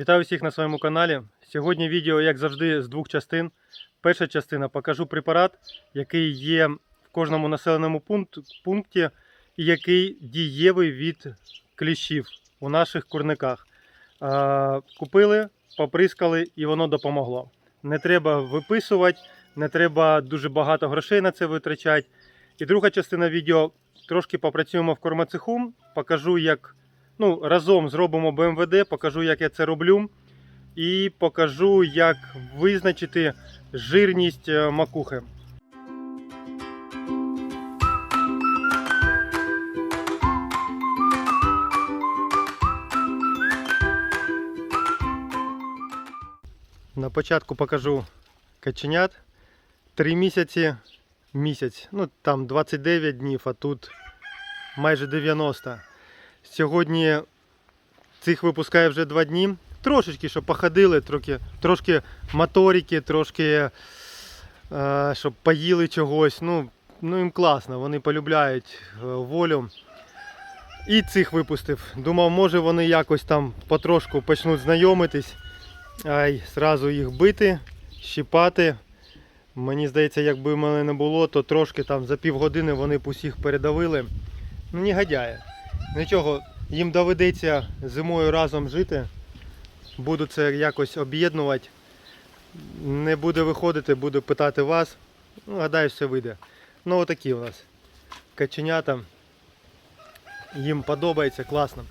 Вітаю всіх на своєму каналі. Сьогодні відео, як завжди, з двох частин. Перша частина покажу препарат, який є в кожному населеному пункті і який дієвий від кліщів у наших курниках. Купили, поприскали і воно допомогло. Не треба виписувати, не треба дуже багато грошей на це витрачати. І друга частина відео трошки попрацюємо в кормоцеху, покажу, як ну, разом зробимо БМВД, покажу, як я це роблю, і покажу, як визначити жирність е, макухи. На початку покажу каченят. Три місяці, місяць, ну там 29 днів, а тут майже 90. Сьогодні цих випускає вже два дні. Трошечки, щоб походили, трохи, трошки моторики, трошки, е, щоб поїли чогось. Ну, ну їм класно, вони полюбляють е, волю. І цих випустив. Думав, може вони якось там потрошку почнуть знайомитись, ай, зразу їх бити, щіпати. Мені здається, якби мене не було, то трошки там за півгодини вони б усіх передавили. Ну, не гадяє. Нічого, їм доведеться зимою разом жити. Буду це якось об'єднувати. Не буде виходити, буду питати вас. Ну, гадаю, все вийде. Ну, отакі у нас каченята. Їм подобається, класно.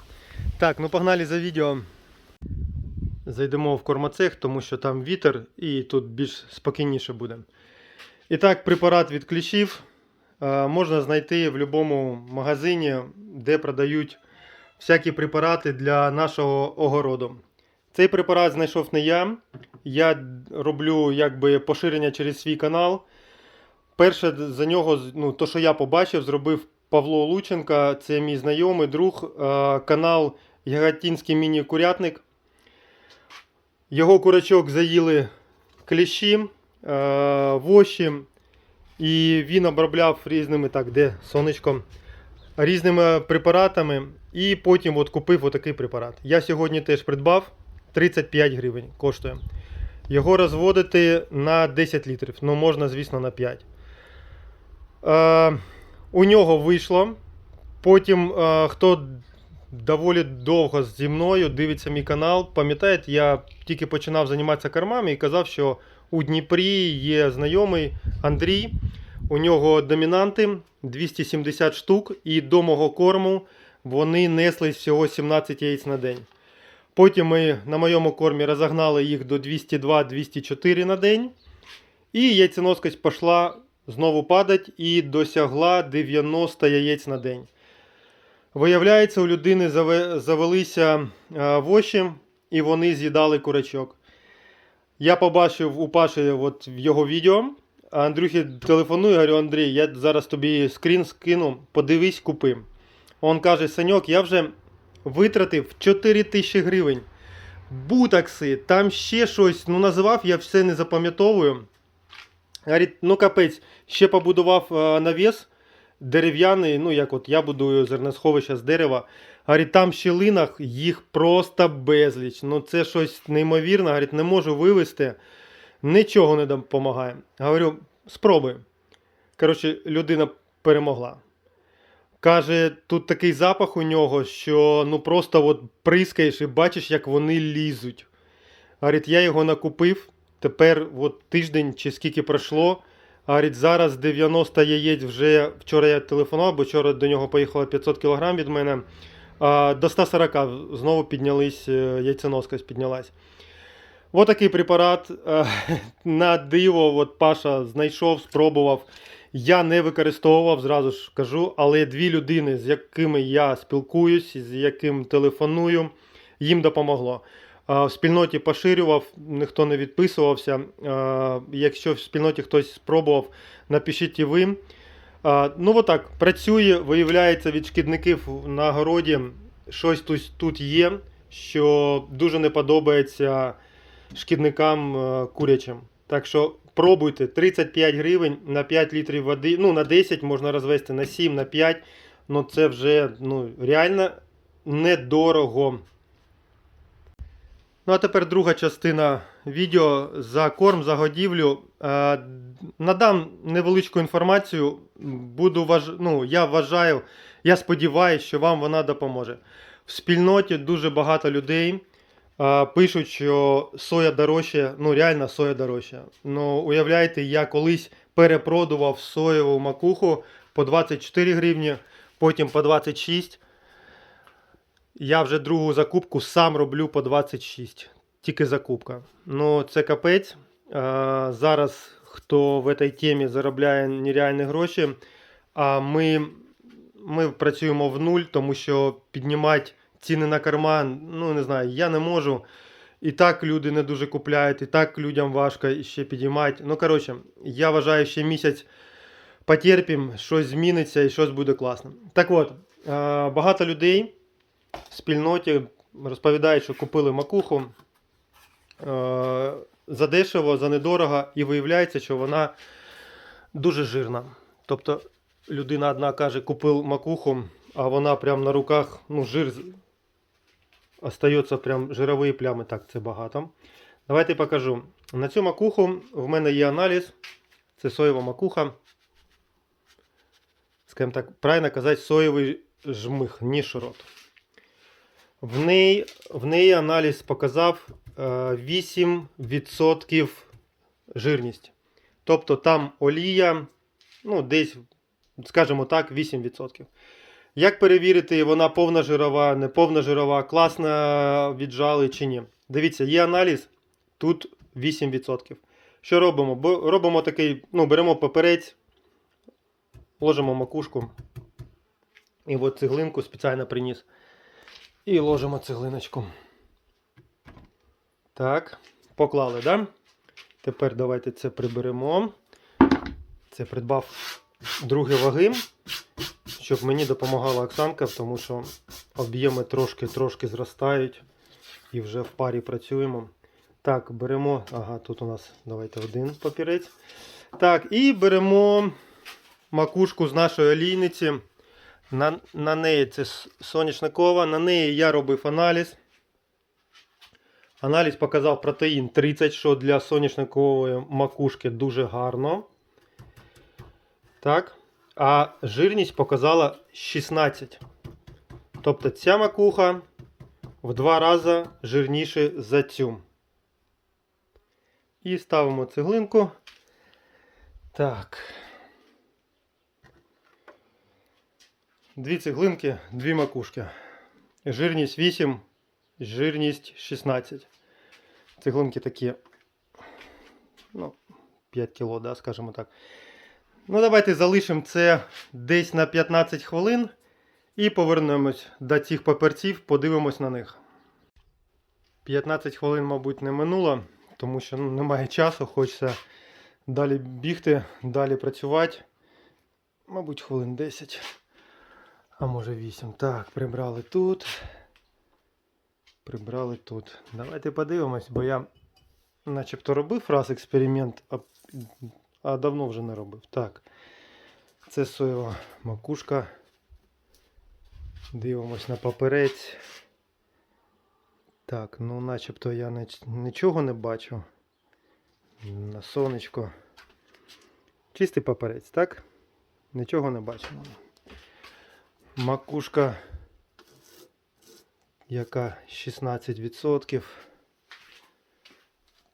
Так, ну погнали за відео. Зайдемо в кормоцех, тому що там вітер і тут більш спокійніше буде. І так, препарат від кліщів можна знайти в будь-якому магазині, де продають всякі препарати для нашого огороду. Цей препарат знайшов не я. Я роблю якби поширення через свій канал. Перше за нього, ну, то, що я побачив, зробив Павло Лученка. Це мій знайомий друг, е, канал Яготінський міні-курятник. Його курачок заїли кліщі, е, воші, і він обробляв різними, так, де сонечко, різними препаратами. І потім от купив отакий препарат. Я сьогодні теж придбав 35 гривень коштує. Його розводити на 10 літрів. Ну, можна, звісно, на 5. Е, у нього вийшло. Потім, е, хто доволі довго зі мною дивиться мій канал, пам'ятаєте, я тільки починав займатися кормами і казав, що у Дніпрі є знайомий Андрій. У нього домінанти 270 штук, і до мого корму вони несли всього 17 яєць на день. Потім ми на моєму кормі розогнали їх до 202-204 на день. І яйценоскость пішла знову падати і досягла 90 яєць на день. Виявляється, у людини завелися е, воші, і вони з'їдали курачок. Я побачив у Паші от в його відео. А Андрюхі телефоную, говорю, Андрій, я зараз тобі скрін скину, подивись, купи. Он каже: Саньок, я вже витратив 4 тисячі гривень. Бутакси, там ще щось, ну називав, я все не запам'ятовую. Говорить, ну капець, ще побудував е, навіс дерев'яний, ну як от я будую зерносховище з дерева. Говорить, там в щілинах їх просто безліч. Ну це щось неймовірне, говорить, не можу вивезти, нічого не допомагає. Говорю, спробуй. Коротше, людина перемогла. Каже, тут такий запах у нього, що ну просто от прискаєш і бачиш, як вони лізуть. Говорить, я його накупив. Тепер от тиждень чи скільки пройшло. Говорить, зараз 90 яєць вже вчора я телефонував, бо вчора до нього поїхало 500 кг від мене. До 140 знову піднялись, е, яйценоскость піднялась. Ось такий препарат. Е, На диво, от Паша знайшов, спробував. Я не використовував, зразу ж кажу, але дві людини, з якими я спілкуюсь, з яким телефоную, їм допомогло. В спільноті поширював, ніхто не відписувався. Якщо в спільноті хтось спробував, напишіть і ви. Ну, отак, працює, виявляється, від шкідників на городі щось тут, тут є, що дуже не подобається шкідникам е, курячим. Так що пробуйте 35 гривень на 5 літрів води. Ну, на 10 можна розвести, на 7, на 5. Ну це вже ну, реально недорого. Ну а тепер друга частина відео за корм, за годівлю. Е, надам невеличку інформацію. Буду важ... ну, я вважаю, я сподіваюся, що вам вона допоможе. В спільноті дуже багато людей е, пишуть, що соя дорожча, ну реально соя дорожча. Ну, уявляєте, я колись перепродував соєву макуху по 24 гривні, потім по 26. Я вже другу закупку сам роблю по 26. Тільки закупка. Ну, це капець. А, зараз хто в цій темі заробляє нереальні гроші, а ми, ми працюємо в нуль, тому що піднімати ціни на карман, ну не знаю, я не можу. І так люди не дуже купляють, і так людям важко ще підіймати. Ну, коротше, я вважаю, ще місяць потерпім, щось зміниться і щось буде класно. Так от, багато людей в спільноті розповідають, що купили макуху е, за дешево, за недорого, і виявляється, що вона дуже жирна. Тобто людина одна каже, купив макуху, а вона прям на руках, ну, жир остається прям жирові плями. Так, це багато. Давайте покажу. На цю макуху в мене є аналіз. Це соєва макуха. Скажімо так, правильно казати, соєвий жмих, не шрот. В неї, в неї аналіз показав е, 8% жирність. Тобто там олія, ну, десь, скажімо так, 8%. Як перевірити, вона повна жирова, не повна жирова, класно віджали чи ні? Дивіться, є аналіз, тут 8%. Що робимо? Бо робимо такий, ну, беремо паперець, ложимо макушку. І от цеглинку спеціально приніс. І ложимо цеглиночку. Так, поклали, да? Тепер давайте це приберемо. Це придбав другі ваги, щоб мені допомагала Оксанка, тому що об'єми трошки-трошки зростають і вже в парі працюємо. Так, беремо. Ага, тут у нас давайте один папірець. Так, і беремо макушку з нашої олійниці. На, на неї це соняшникова, на неї я робив аналіз. Аналіз показав протеїн 30, що для соняшникової макушки дуже гарно. Так. А жирність показала 16. Тобто ця макуха в два рази жирніше за цю. І ставимо цеглинку. Так. Дві цеглинки, дві макушки. Жирність 8, жирність 16. Цеглинки такі, ну, 5 кг, да, скажімо так. Ну, давайте залишимо це десь на 15 хвилин і повернемось до цих паперців, подивимось на них. 15 хвилин, мабуть, не минуло, тому що ну, немає часу, хочеться далі бігти, далі працювати. Мабуть, хвилин 10. А може 8. Так, прибрали тут. Прибрали тут. Давайте подивимось, бо я начебто робив раз експеримент, а, а давно вже не робив. Так. Це соєва макушка. Дивимось на паперець. Так, ну начебто я ніч- нічого не бачу. На сонечко. Чистий паперець, так? Нічого не бачимо. Макушка, яка 16%.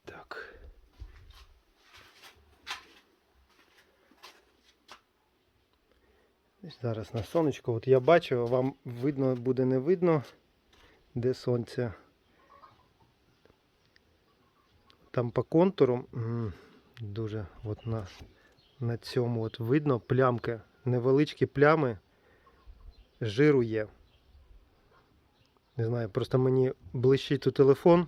Так. Зараз на сонечко. От я бачу, вам видно буде не видно, де сонце. Там по контуру дуже от на, на цьому от видно плямки, невеличкі плями жиру є. Не знаю, просто мені блищить тут телефон.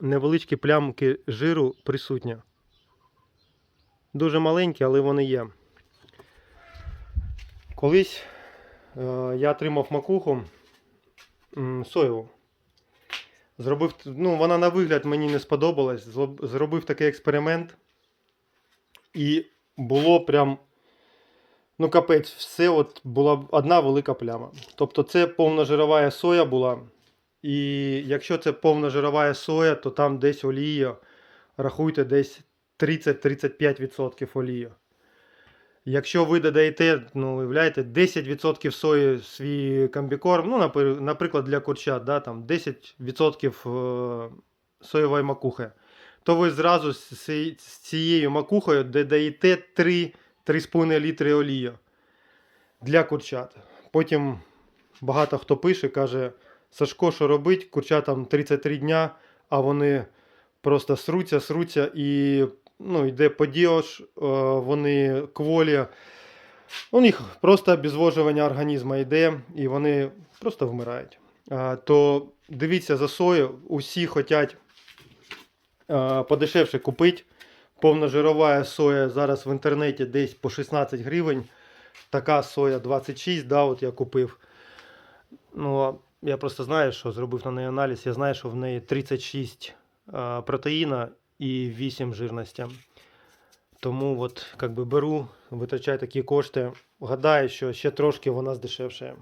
Невеличкі плямки жиру присутні. Дуже маленькі, але вони є. Колись е, я отримав макуху м, соєву. Зробив, ну, вона на вигляд мені не сподобалась. Зробив такий експеримент. І було прям Ну, капець, все от була одна велика пляма. Тобто це повножирова соя була. І якщо це повна жирова соя, то там десь олія, рахуйте, десь 30-35% олії. Якщо ви додаєте, ну, уявляєте, 10% сої свій комбікорм, ну, наприклад, для курчат, да, там 10% е, соєвої макухи, то ви зразу з цією макухою додаєте 3-3,5 літри олії для курчат. Потім багато хто пише, каже, Сашко, що робить? Курчатам 33 дня, а вони просто сруться, сруться і ну, йде подіош, е, вони кволі. У них просто обезвожування організму йде, і вони просто вмирають. То дивіться за сою, усі хочуть е, подешевше купити. Повножирова соя зараз в інтернеті десь по 16 гривень. Така соя 26, да, от я купив. Ну, я просто знаю, що зробив на неї аналіз. Я знаю, що в неї 36 а, протеїна і 8 жирності. Тому от, як би беру, витрачаю такі кошти. Гадаю, що ще трошки вона здешевшає.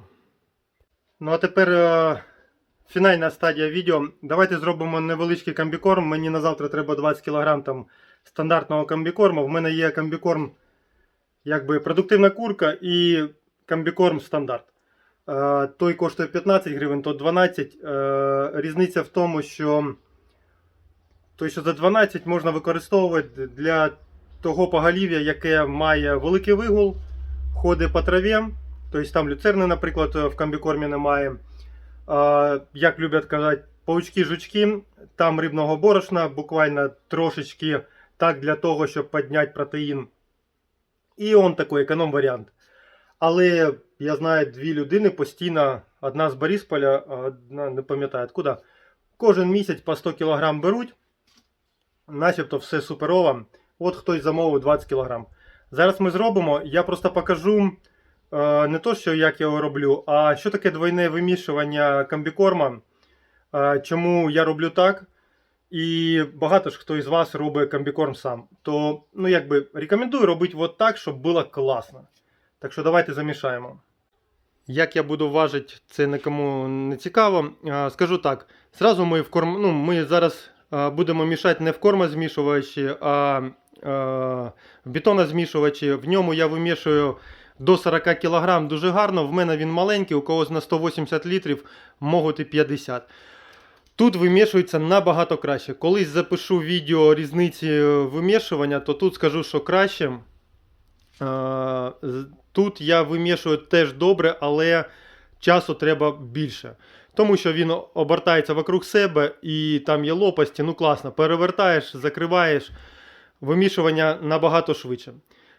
Ну а тепер е, фінальна стадія відео. Давайте зробимо невеличкий комбікорм. Мені на завтра треба 20 кг там стандартного комбікорму. В мене є комбікорм, якби продуктивна курка і комбікорм стандарт. Е, Той коштує 15 гривень, то 12. Е, Різниця в тому, що той, що за 12 можна використовувати для того поголів'я, яке має великий вигул, ходить по траві. Тобто там люцерни, наприклад, в комбікормі немає. Е, Як люблять казати, паучки-жучки, там рибного борошна, буквально трошечки так для того, щоб підняти протеїн. І он такий економ-варіант. Але я знаю дві людини постійно, одна з Борисполя, одна не пам'ятаю откуда. Кожен місяць по 100 кг беруть, начебто все суперово. От хтось замовив 20 кг. Зараз ми зробимо. Я просто покажу е, не то, що як я його роблю, а що таке двойне вимішування комбікорма. Е, чому я роблю так. І багато ж хто із вас робить комбікорм сам. То, ну якби рекомендую робити от так, щоб було класно. Так що давайте замішаємо. Як я буду важити, це нікому не цікаво. Скажу так: зразу ми в корм... ну, ми зараз будемо мішати не в кормозмішувачі, а, в бетонозмішувачі. В ньому я вимішую до 40 кг дуже гарно. В мене він маленький, у когось на 180 літрів, можуть і 50. Тут вимішується набагато краще. Колись запишу відео різниці вимішування, то тут скажу, що краще. Е, Тут я вимішую теж добре, але часу треба більше. Тому що він обертається вокруг себе і там є лопасті. Ну класно, перевертаєш, закриваєш. Вимішування набагато швидше.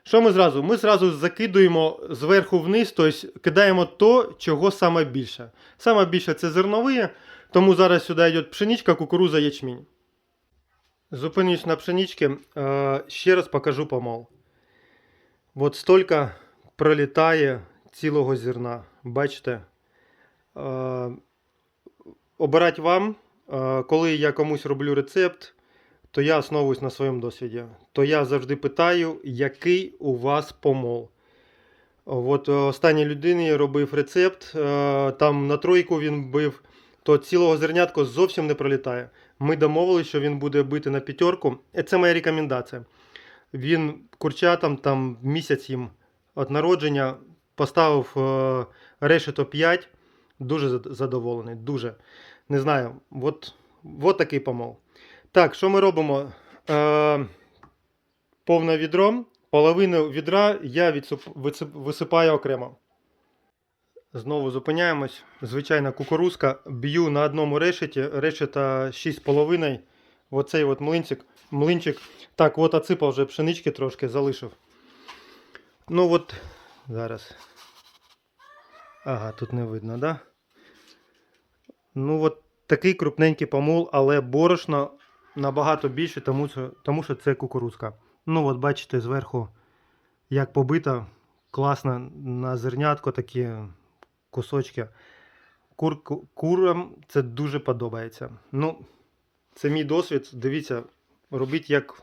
Що ми зразу? Ми зразу закидуємо зверху вниз, тобто кидаємо то, чого саме більше. Саме більше це зернові, тому зараз сюди йде пшеничка, кукуруза, ячмінь. Зупинюсь на пшеничці, е, ще раз покажу помол. От стільки пролітає цілого зерна. Бачите? Е, обирати вам, Е, коли я комусь роблю рецепт, то я основуюсь на своєму досвіді. То я завжди питаю, який у вас помол. От останній людині робив рецепт, там на тройку він бив, то цілого зернятко зовсім не пролітає. Ми домовилися, що він буде бити на п'ятерку. Е, Це моя рекомендація. Він курчатам там місяць їм від народження поставив е, решето 5. Дуже задоволений. Дуже. Не знаю. От, от такий помол. Так, що ми робимо? Е, повне відро. Половину відра я відсип- висипаю окремо. Знову зупиняємось. Звичайна кукурузка. Б'ю на одному решеті. Решета 6,5. Оцей от млинчик. млинчик. Так, от оципав вже пшенички трошки залишив. Ну от зараз. Ага, тут не видно, да? Ну от такий крупненький помол, але борошно набагато більше, тому що, тому що це кукурузка. Ну от бачите зверху, як побита, класно на зернятко такі кусочки. Кур, курам це дуже подобається. Ну, це мій досвід. Дивіться, робіть як,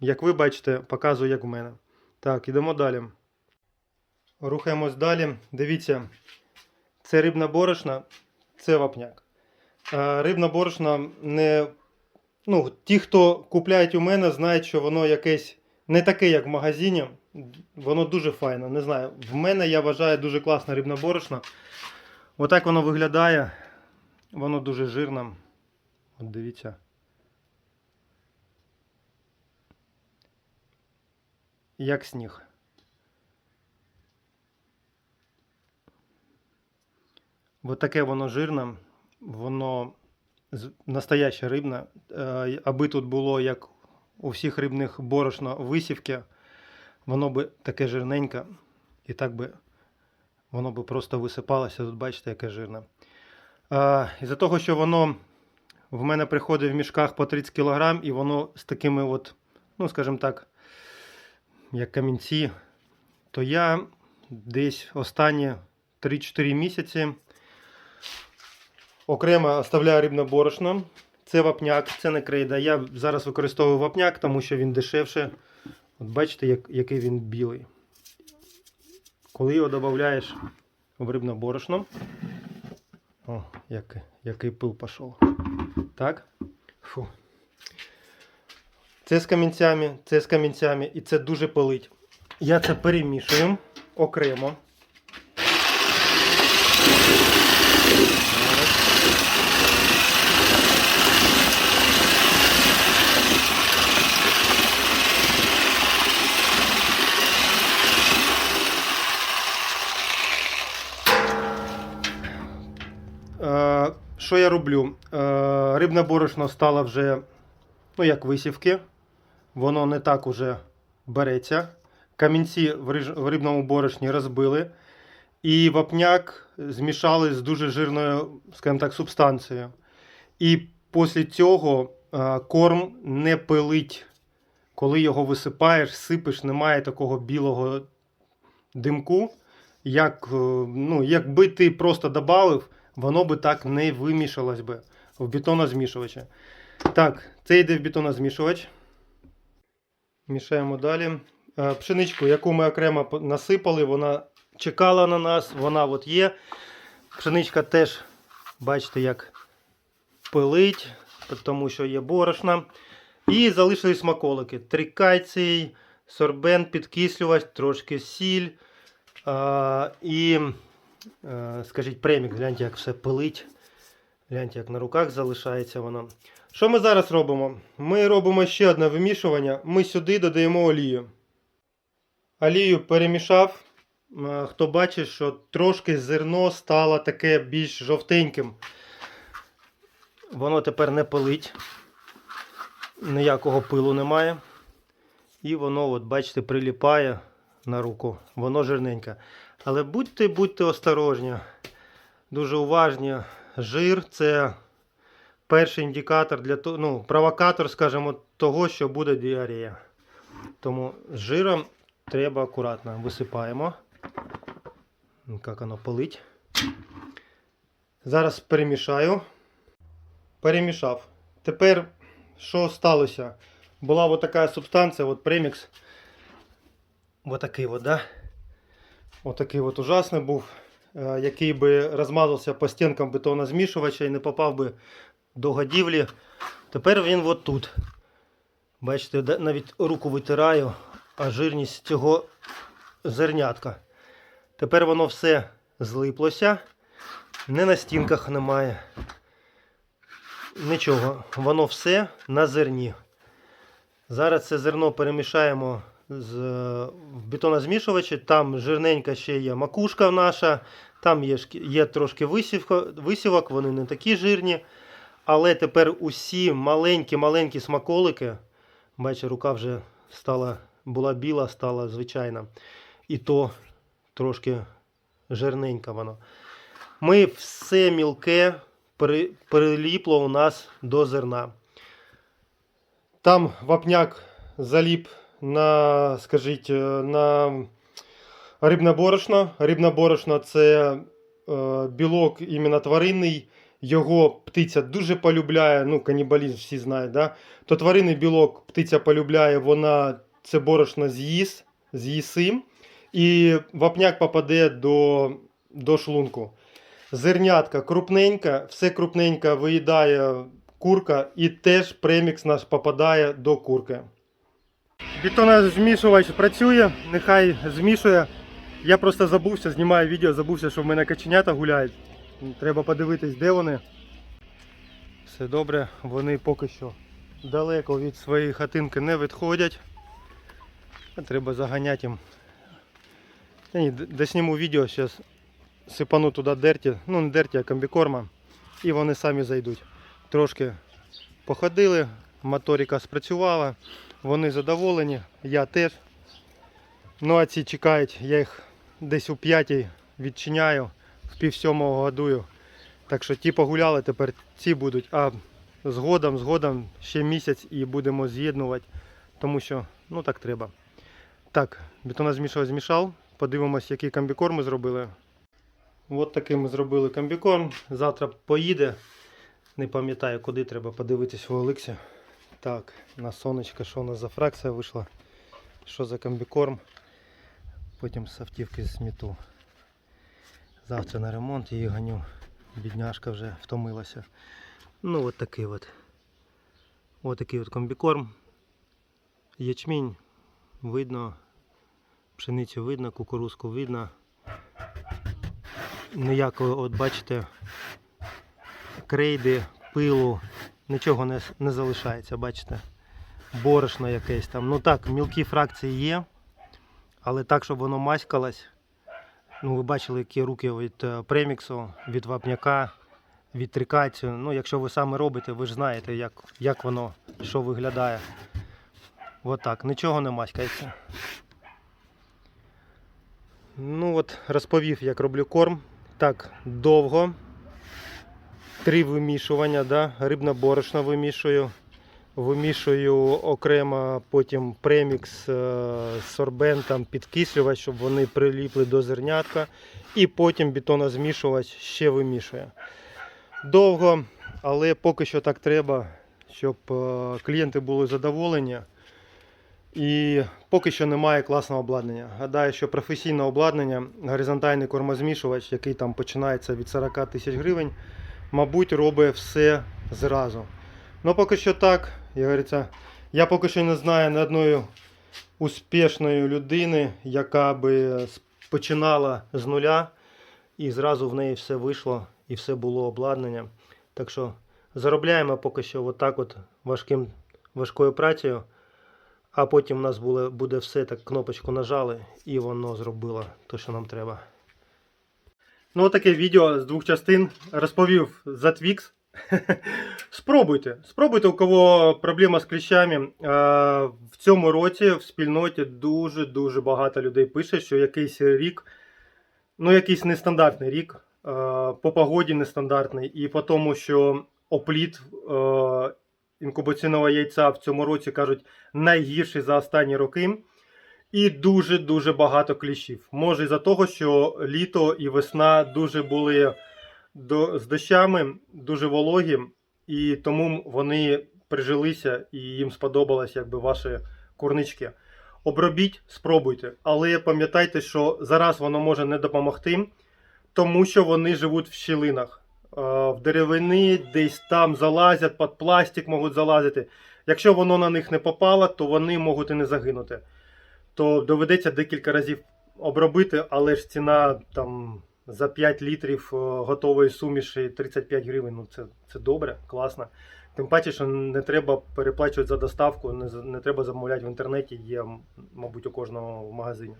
як ви бачите, показую, як в мене. Так, ідемо далі. Рухаємось далі. Дивіться, це рибна борошна, це вапняк. рибне борошно не. Ну, ті, хто купляють у мене, знають, що воно якесь не таке, як в магазині. Воно дуже файне. Не знаю. В мене я вважаю дуже класне рибне борошно. Отак воно виглядає. Воно дуже жирне. От дивіться. Як сніг. Ось таке воно жирне, воно настояще рибне. Е, Аби тут було, як у всіх рибних борошно, висівки, воно би таке жирненьке, і так би воно би просто висипалося. Тут бачите, яке жирне. Із-за того, що воно в мене приходить в мішках по 30 кг, і воно з такими, от, ну, скажімо так, як камінці, то я десь останні 3-4 місяці окремо оставляю рибне борошно. Це вапняк, це не крейда. Я зараз використовую вапняк, тому що він дешевше. От бачите, як, який він білий. Коли його додаєш в рибне борошно. О, який, який пил пішов. Так. Фу. Це з камінцями, це з камінцями, і це дуже палить. Я це перемішую окремо. Е, Що я роблю? Е, Рибне борошно стало вже, ну як висівки. Воно не так уже береться. Камінці в рибному борошні розбили. І вапняк змішали з дуже жирною, скажімо так, субстанцією. І після цього е, корм не пилить. Коли його висипаєш, сипиш, немає такого білого димку. Як, е, ну, якби ти просто додав, воно би так не вимішалось би в бетонозмішувачі. Так, це йде в бетонозмішувач. Мішаємо далі. Е, Пшеничку, яку ми окремо насипали, вона чекала на нас, вона от є. Пшеничка теж, бачите, як пилить, тому що є борошна. І залишились смаколики. Трикальцій, сорбент, підкислювач, трошки сіль. А, і, е, скажіть, премік, гляньте, як все пилить. Гляньте, як на руках залишається воно. Що ми зараз робимо? Ми робимо ще одне вимішування. Ми сюди додаємо олію. Олію перемішав. Е, Хто бачить, що трошки зерно стало таке більш жовтеньким. Воно тепер не пилить. Ніякого пилу немає. І воно, от, бачите, приліпає на руку. Воно жирненьке. Але будьте, будьте осторожні, дуже уважні. Жир це перший індикатор для того, ну, провокатор, скажімо, того, що буде діарея. Тому з жиром треба акуратно висипаємо. Як воно палить. Зараз перемішаю. Перемішав. Тепер що сталося? Була от така субстанція, от премікс. Ось такий от, да? Отакий от ужасний був, е, який би розмазався по стінкам бетонозмішувача і не попав би до годівлі. Тепер він от тут. Бачите, навіть руку витираю, а жирність цього зернятка. Тепер воно все злиплося, не на стінках немає. Нічого, воно все на зерні. Зараз це зерно перемішаємо з, в бетонозмішувачі. Там жирненька ще є макушка наша, там є, є трошки висівка, висівок, вони не такі жирні. Але тепер усі маленькі-маленькі смаколики, бачите, рука вже стала, була біла, стала звичайна. І то трошки жирненька воно. Ми все мілке при- приліпло у нас до зерна. Там вапняк заліп на, скажіть, е, на рибне борошно. Рибне борошно це е, білок іменно тваринний. Його птиця дуже полюбляє, ну, канібалізм всі знають, да? то тваринний білок птиця полюбляє, вона це борошно з'їсть, з'їсим, і вапняк попаде до, до шлунку. Зернятка крупненька, все крупненько виїдає курка і теж премікс наш попадає до курки. Бетонозмішувач працює, нехай змішує. Я просто забувся, знімаю відео, забувся, що в мене каченята гуляють. Треба подивитись, де вони. Все добре, вони поки що далеко від своєї хатинки не відходять. Треба заганяти їм. Я ні, досніму відео, зараз сипану туди дерті, ну не дерті, а комбікорма. І вони самі зайдуть. Трошки походили, моторика спрацювала, вони задоволені, я теж. Ну а ці чекають, я їх десь у п'ятій відчиняю, в пів сьомого годую. Так що ті погуляли, тепер ці будуть, а згодом, згодом ще місяць і будемо з'єднувати, тому що ну так треба. Так, бетонозмішувач змішав. Подивимось, який комбікорм ми зробили. От такий ми зробили комбікорм. Завтра поїде. Не пам'ятаю, куди треба подивитись в Олексі. Так, на сонечко, що у нас за фракція вийшла. Що за комбікорм. Потім з автівки зміту. Завтра на ремонт її ганю. Бідняшка вже втомилася. Ну от такий от. От такий от комбікорм. Ячмінь видно, пшеницю видно, кукурузку видно. Ніякого, от бачите, крейди, пилу, нічого не, не залишається, бачите. Борошно якесь там. Ну так, мілкі фракції є, але так, щоб воно маськалось. Ну, ви бачили, які руки від е, преміксу, від вапняка, від трикацію. Ну, якщо ви саме робите, ви ж знаєте, як, як воно, що виглядає. Отак, нічого не маськається. Ну от розповів, як роблю корм. Так, довго. Три вимішування, да? рибна борошна вимішую. Вимішую окремо потім премікс е, з сорбентом, підкислювач, щоб вони приліпли до зернятка. І потім бетонозмішувач ще вимішує. Довго, але поки що так треба, щоб е, клієнти були задоволені. І поки що немає класного обладнання. Гадаю, що професійне обладнання, горизонтальний кормозмішувач, який там починається від 40 тисяч гривень, мабуть, робить все зразу. Ну, поки що так, як говориться, я поки що не знаю ні одної успішної людини, яка би починала з нуля і зразу в неї все вийшло і все було обладнання. Так що заробляємо поки що отак от важким, важкою працею. А потім у нас буде, буде все так, кнопочку нажали і воно зробило те, що нам треба. Ну, таке відео з двох частин. Розповів за Twix. Спробуйте. Спробуйте, у кого проблема з кліщами. Е, В цьому році в спільноті дуже-дуже багато людей пише, що якийсь рік, ну якийсь нестандартний рік, е, по погоді нестандартний, і по тому, що опліт е, інкубаційного яйця в цьому році кажуть найгірший за останні роки. І дуже-дуже багато кліщів. Може, із-за того, що літо і весна дуже були до, з дощами, дуже вологі, і тому вони прижилися і їм сподобалось якби ваші курнички. Обробіть, спробуйте, але пам'ятайте, що зараз воно може не допомогти, тому що вони живуть в щілинах. В деревини десь там залазять, під пластик можуть залазити. Якщо воно на них не попало, то вони можуть і не загинути. То доведеться декілька разів обробити, але ж ціна там за 5 літрів е, готової суміші 35 гривень. Ну це, це добре, класно. Тим паче, що не треба переплачувати за доставку, не, не треба замовляти в інтернеті, є, мабуть, у кожного в магазині.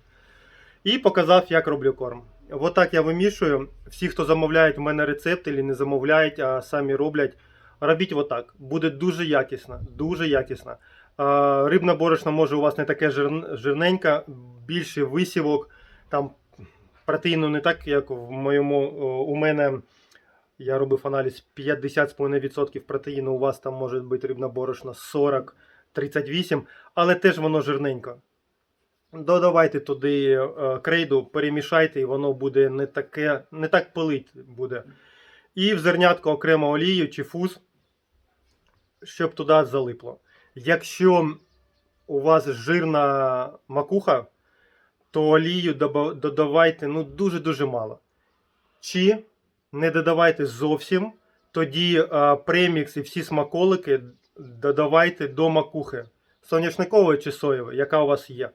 І показав, як роблю корм. Отак я вимішую. Всі, хто замовляють у мене рецепт, або не замовляють, а самі роблять, робіть отак. Буде дуже якісно, дуже якісно. Рибна борошна може у вас не таке жир- жирненьке, більше висівок. Там протеїну не так, як в моєму у мене. Я робив аналіз 50,5% протеїну. У вас там може бути рибна борошна 40-38, але теж воно жирненько. Додавайте туди е, крейду, перемішайте, і воно буде не таке, не так пилить буде. І в зернятко окремо олію чи фуз, щоб туди залипло. Якщо у вас жирна макуха, то олію додавайте ну, дуже-дуже мало. Чи не додавайте зовсім. Тоді е, премікс і всі смаколики додавайте до макухи. Соняшникової чи соєвої, яка у вас є.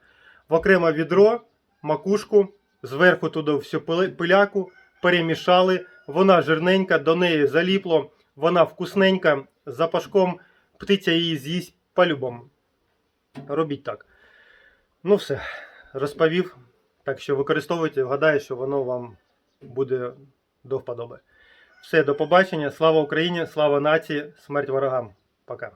В окреме відро, макушку, зверху туди всю пиляку, перемішали. Вона жирненька, до неї заліпло, вона вкусненька, запашком, птиця її з'їсть по-любому. Робіть так. Ну все, розповів. Так що використовуйте, вгадаю, що воно вам буде до вподоби. Все, до побачення. Слава Україні, слава нації, смерть ворогам. Пока.